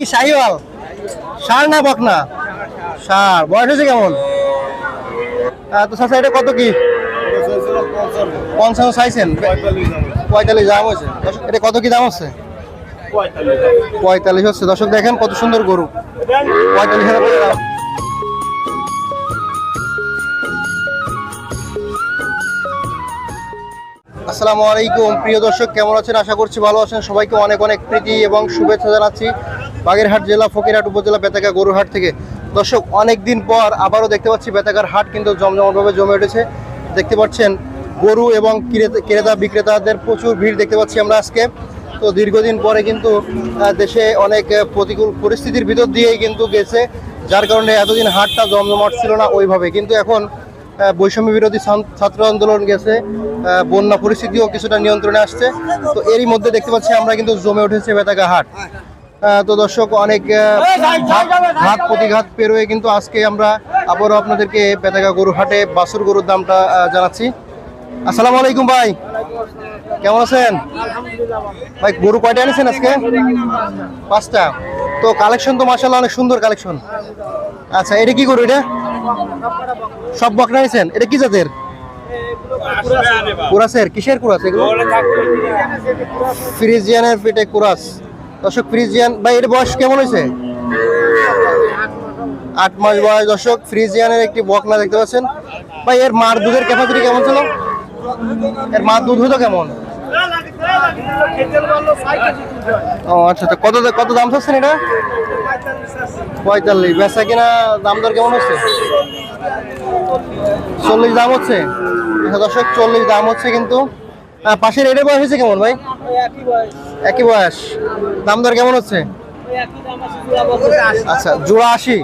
কি শাহিওয়াল সার না বকনা সার। বয়স হয়েছে কেমন? তো চাচা এটা কত কি? পঞ্চান্ন চাইছেন। পঁয়তাল্লিশ দাম হয়েছে। এটা কত কি দাম হচ্ছে? পঁয়তাল্লিশ হচ্ছে। দর্শক, দেখেন কত সুন্দর গরু। পঁয়তাল্লিশ আসসালামু আলাইকুম। প্রিয় দর্শক, কেমন আছেন? আশা করছি ভালো আছেন। সবাইকে অনেক অনেক প্রীতি এবং শুভেচ্ছা জানাচ্ছি। বাগেরহাট জেলা, ফকিরহাট উপজেলা বেতাকা গরুর হাট থেকে। দর্শক অনেক দিন পর আবারও দেখতে পাচ্ছি বেতাকার হাট কিন্তু জমজমটভাবে জমে উঠেছে। দেখতে পাচ্ছেন গরু এবং ক্রেতা- ক্রেতা বিক্রেতাদের প্রচুর ভিড় দেখতে পাচ্ছি আমরা আজকে। তো দীর্ঘদিন পরে কিন্তু দেশে অনেক প্রতিকূল পরিস্থিতির ভিতর দিয়েই কিন্তু গেছে, যার কারণে এতদিন হাটটা জমজমাট ছিল না ওইভাবে। কিন্তু এখন বৈষম্য বিরোধী ছাত্র আন্দোলন গেছে বন্যা পরিস্থিতিও কিছুটা নিয়ন্ত্রণে আসছে। তো এরই মধ্যে দেখতে পাচ্ছি আমরা কিন্তু জমে উঠেছে বেতাকা হাট। তো দর্শক অনেক ঘাত- ঘাত প্রতিঘাত পেরোয়ে কিন্তু আজকে আমরা আবারও আপনাদেরকে বেতাকা গরু হাটে বাসুর গরুর দামটা জানাচ্ছি। আসসালামু আলাইকুম ভাই। কেমন আছেন? ভাই গরু কয়টা এনেছেন আজকে? পাঁচটা। তো কালেকশন তো মাসাল্লাহ অনেক সুন্দর কালেকশন। আচ্ছা এটা কি গরু এটা? সব বকনা নিয়েছেন এটা কি জাতের? কুরাসের? কিসের কুরাস এগুলো? ফ্রিজিয়ানের পেটে কুরাস। দর্শক ফ্রিজিয়ান, ভাই, এর বয়স কেমন হয়েছে? আট মাস বয়স, দর্শক, ফ্রিজিয়ানের একটি বকনা দেখতে পাচ্ছেন। ভাই, এর মার দুধের ক্যাপাসিটি কেমন ছিল? এর মার দুধ হতো কেমন? ও আচ্ছা আচ্ছা কত কত দাম এটা? পঁয়তাল্লিশ। দাম দর কেমন হচ্ছে? দাম হচ্ছে। আচ্ছা দাম হচ্ছে কিন্তু। পাশের এডে বয়স হয়েছে কেমন ভাই? একই বয়স। দাম দর কেমন হচ্ছে? আচ্ছা জোড়া আশি।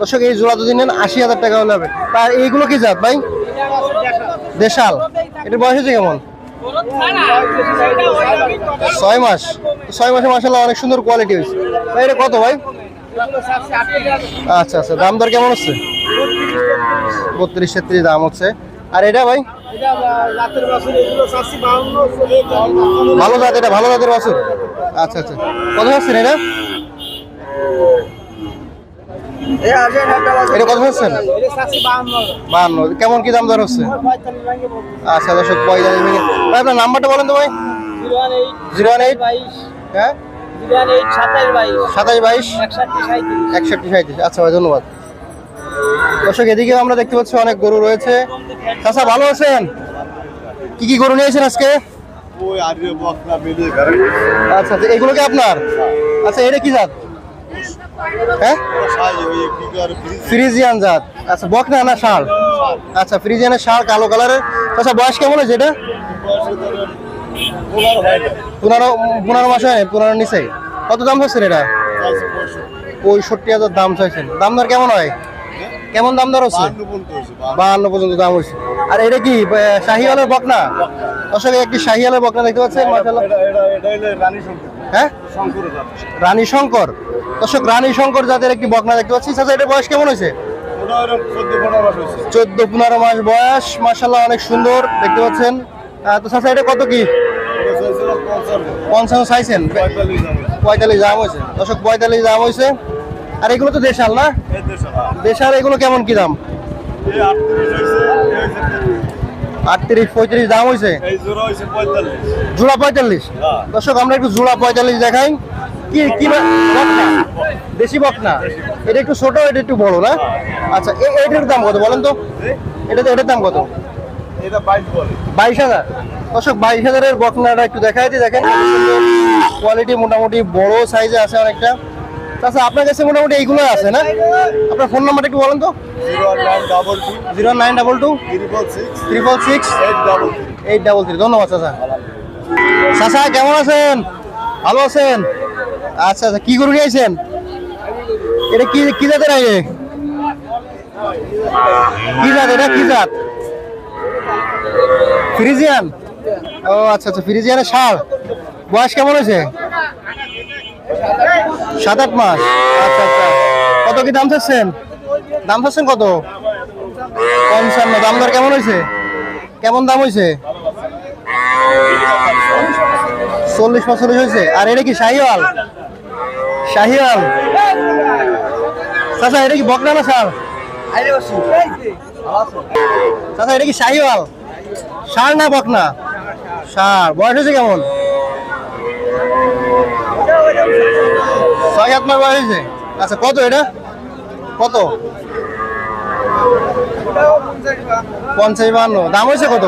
দর্শক এই জোড়া যদি নেন আশি হাজার টাকা হলে হবে। আর এইগুলো কি জাত ভাই? দেশাল। এটার বয়স হয়েছে কেমন? ছয় মাস। ছয় মাসে মাসাল্লাহ অনেক সুন্দর কোয়ালিটি হয়েছে। ভাই এটা কত ভাই? আচ্ছা আচ্ছা। দাম দর কেমন হচ্ছে? বত্রিশ তেত্রিশ দাম হচ্ছে। আর এটা ভাই? ভালো জাত এটা ভালো জাতের বাছুর আচ্ছা আচ্ছা। কত হচ্ছেন এটা? এটা কত হচ্ছেন বাহান্ন কেমন কি দাম দর হচ্ছে? আচ্ছা দর্শক পঁয়তাল্লিশ মিনিট ভাই আপনার নাম্বারটা বলেন তো ভাই। জিরো ওয়ান এইট হ্যাঁ? সাতাশ বাইশ। একষট্টি সাঁত্রিশ আচ্ছা ভাই ধন্যবাদ। দর্শক এদিকেও আমরা দেখতে পাচ্ছি অনেক গরু রয়েছে। চাচা ভালো আছেন? কি কি গরু নিয়েছেন আজকে? আচ্ছা আচ্ছা এগুলো কি আপনার? আচ্ছা এটা কি জাত? হ্যাঁ? ফ্রিজিয়ান জাত। আচ্ছা বকনা না ষাঁড় আচ্ছা ফ্রিজিয়ানের কালো কালারের। আচ্ছা বয়স কেমন হয়েছে এটা? না পনেরো পনেরো মাস হয় পনেরো নিচে কত দাম এটা? পঁয়ষট্টি হাজার দাম চাইছেন। দাম দর কেমন হয়? কেমন দাম দর হচ্ছে? বাহান্ন পর্যন্ত দাম হচ্ছে আর এটা কি শাহিওয়ালের বকনা? দর্শক একটি শাহিওয়ালের বকনা দেখতে পাচ্ছেন? মাশাআল্লাহ। এটা এটা এটা রানী শঙ্কর। হ্যাঁ? রানী শঙ্কর। দর্শক রানী শঙ্কর জাতের একটি বকনা দেখতে পাচ্ছি। চাচা এটার বয়স কেমন হয়েছে? চোদ্দ পনেরো মাস বয়স। মাসাল্লাহ অনেক সুন্দর দেখতে পাচ্ছেন। তো চাচা এটা কত কি? পঞ্চান্ন। চাইছেন? পঁয়তাল্লিশ দাম হয়েছে। দর্শক পঁয়তাল্লিশ দাম হয়েছে। আর এগুলো তো দেশাল না? হ্যাঁ। দেশাল এগুলো কেমন কি দাম? আটত্রিশ পঁয়ত্রিশ দাম হয়েছে জোড়া পঁয়তাল্লিশ। হ্যাঁ। দর্শক আমরা একটু জোড়া পঁয়তাল্লিশ দেখাই। কি কি দেশি বকনা? এটা একটু ছোট এটা একটু বড় না? আচ্ছা এ- এটার দাম কত বলেন তো? এটা এটার দাম কত? বাইশ হাজার? দর্শক বাইশ হাজারের বকনাটা একটু দেখাই দিই দেখেন। কোয়ালিটি মোটামুটি বড় সাইজে আছে অনেকটা। আচ্ছা আপনার কাছে মোটামুটি এইগুলো আছে না? আপনার ফোন নাম্বারটা একটু বলেন তো। Zero nine double two. Triple six eight double three ধন্যবাদ চাচা। চাচা কেমন আছেন? ভালো আছেন? আচ্ছা আচ্ছা কি গরু নিয়েছেন? এটা কি কি জাতের আগে কি জাত এটা? কি জাত? ফ্রিজিয়ান? ও আচ্ছা আচ্ছা ফ্রিজিয়ানের সার। বয়স কেমন হয়েছে? সাত আট মাস। আচ্ছা আচ্ছা। কত কি দাম চাচ্ছেন? দাম চাচ্ছেন কত? পঞ্চান্ন। দাম দর কেমন হয়েছে? কেমন দাম হয়েছে? চল্লিশ পঁচল্লিশ হয়েছে। আর এটা কি শাহিওয়াল? শাহিওয়াল? চাচা, এটা কি বকনা না সার? চাচা, এটা কি শাহিওয়াল? সার না বকনা? সার। বয়স হয়েছে কেমন? মাস বয়স আচ্ছা কত এটা? কত? পঞ্চাশ বান্ন দাম হয়েছে কত?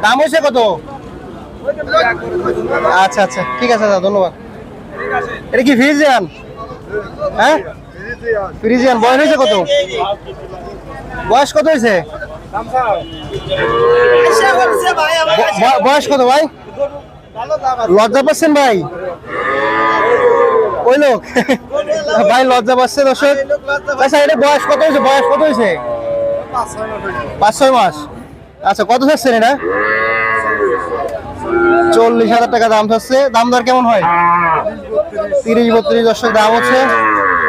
দাম হয়েছে কত? আচ্ছা আচ্ছা ঠিক আছে দাদা ধন্যবাদ। এটা কি ফ্রিজিয়ান? হ্যাঁ? ফ্রিজিয়ান বয়স হয়েছে কত? বয়স কত হয়েছে? ব- বয়স কত ভাই? লজ্জা পাচ্ছেন ভাই? ওই লোক। ভাই, লজ্জা পাচ্ছে দর্শক। আচ্ছা এটা বয়স কত হয়েছে? বয়স কত হয়েছে? পাঁচ, ছয় মাস। আচ্ছা কত চাচ্ছেন এটা? চল্লিশ হাজার টাকা দাম চাচ্ছে। দাম দর কেমন হয়? তিরিশ বত্রিশ দর্শক, দাম হচ্ছে।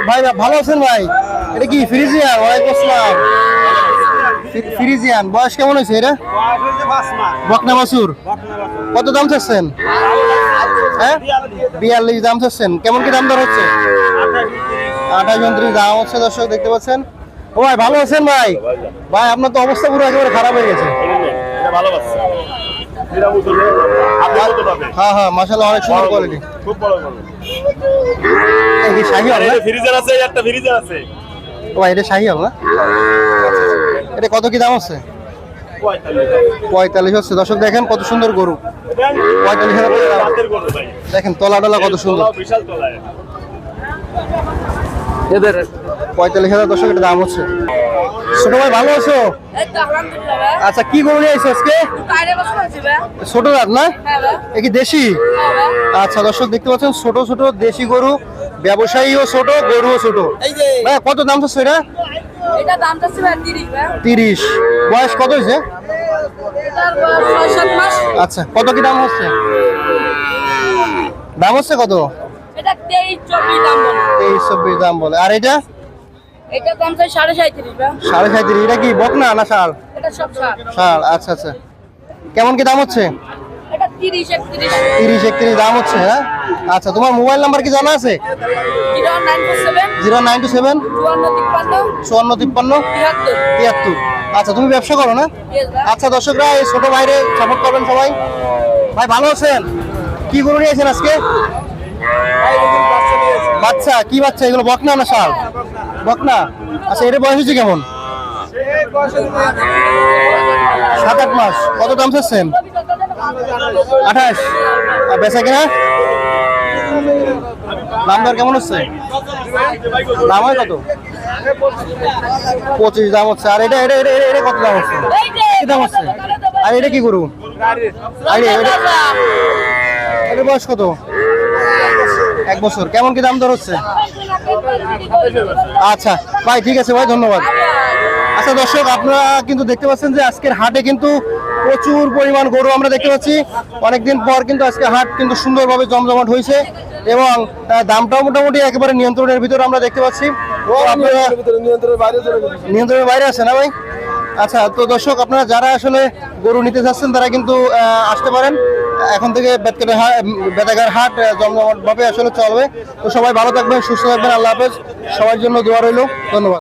ভাই ভালো আছেন ভাই? এটা কি, ফ্রিজিয়ান? ওয়ালাইকুম আসসালাম। ফ্রিজিয়ান। বয়স কেমন হয়েছে এটা? বকনা বাসুর কত দাম চাচ্ছেন? হ্যাঁ? বিয়াল্লিশ দাম চাচ্ছেন। কেমন কি দাম দর হচ্ছে? আঠাশ উনত্রিশ দাম হচ্ছে দর্শক দেখতে পাচ্ছেন? ও ভাই ভালো আছেন ভাই? ভাই আপনার তো অবস্থা পুরো একেবারে খারাপ হয়ে গেছে। ভালো হ্যাঁ হ্যাঁ অনেক সুন্দর কোয়ালিটি খুব বড় এই কি শাহি হবে ফ্রিজার আছে একটা ফ্রিজার আছে। ও ভাই এটা শাহি হবে এটা কত কি দাম হচ্ছে? পঁয়তাল্লিশ হচ্ছে। দর্শক দেখেন কত সুন্দর গরু। পঁয়তাল্লিশ হাজার টাকা দাম। রাতের গরু ভাই দেখেন তলা টলা কত সুন্দর। তলায় পঁয়তাল্লিশ হাজার দর্শক এটা দাম হচ্ছে। ছোট ভাই ভালো আছো? এই তো আলহামদুলিল্লাহ ভাই। আচ্ছা কি গরু নিয়ে আইছো আজকে? ছোট রাত না? হ্যাঁ এ কি দেশি? হ্যাঁ আচ্ছা দর্শক দেখতে পাচ্ছেন ছোট ছোট দেশি গরু। ব্যবসায়ীও ছোট গরুও ছোট। ভাই কত দাম চাচ্ছে এটা? এটা দাম চাচ্ছে ভাই তিরিশ ভাই। তিরিশ। বয়স কত হয়েছে? এটার বয়স ছয় সাত মাস। আচ্ছা কত কি দাম হচ্ছে? দাম হচ্ছে কত? এটা তেইশ চব্বিশ দাম বলে। তেইশ চব্বিশ দাম বলে। আর এটা? এটা দাম চাই ভাই। এটা কি বকনা না সার এটা সব ষাট সার আচ্ছা আচ্ছা। কেমন কি দাম হচ্ছে? তিরিশ একত্রিশ। তিরিশ একত্রিশ দাম হচ্ছে হ্যাঁ? আচ্ছা তোমার মোবাইল নাম্বার কি জানা আছে? জিরো নাইন টু সেভেন চুয়ান্ন তিপ্পান্ন তিয়াত্তর। আচ্ছা তুমি ব্যবসা করো না? আচ্ছা দর্শকরা এই ছোট ভাইরে সাপোর্ট করবেন সবাই। ভাই ভালো আছেন? কি গরু নিয়েছেন আজকে? বাচ্চা কি বাচ্চা? এগুলো বকনা না সার বকনা? আচ্ছা এটা বয়স হয়েছে কেমন? সাত আট মাস। কত দাম চাচ্ছেন? আঠাশ। আর বেচা কিনা? দাম দর কেমন হচ্ছে? দাম হয় কত? পঁচিশ, দাম হচ্ছে। আর এটা এটা এটা, এটা- কত দাম হচ্ছে? কি দাম হচ্ছে? আর এটা কি এটা- এটা- বয়স কত? এক বছর। কেমন কি দাম দর হচ্ছে? আচ্ছা ভাই, ঠিক আছে, ভাই, ধন্যবাদ। আচ্ছা দর্শক, আপনারা কিন্তু দেখতে পাচ্ছেন যে আজকের হাটে কিন্তু প্রচুর পরিমাণ গরু আমরা দেখতে পাচ্ছি। অনেকদিন পর কিন্তু আজকে হাট কিন্তু সুন্দরভাবে জমজমাট হয়েছে এবং দামটাও মোটামুটি একেবারে নিয়ন্ত্রণের ভিতরে আমরা দেখতে পাচ্ছি। আপনারা নিয়ন্ত্রণের বাইরে আছে না ভাই? আচ্ছা তো দর্শক আপনারা যারা আসলে গরু নিতে চাচ্ছেন তারা কিন্তু আসতে পারেন। এখন থেকে বেতকাটা হাট বেতাগার হাট আহ, জমজমাট ভাবে আসলে চলবে। তো সবাই ভালো থাকবেন সুস্থ থাকবেন আল্লাহ হাফেজ। সবার জন্য দোয়া রইল। ধন্যবাদ।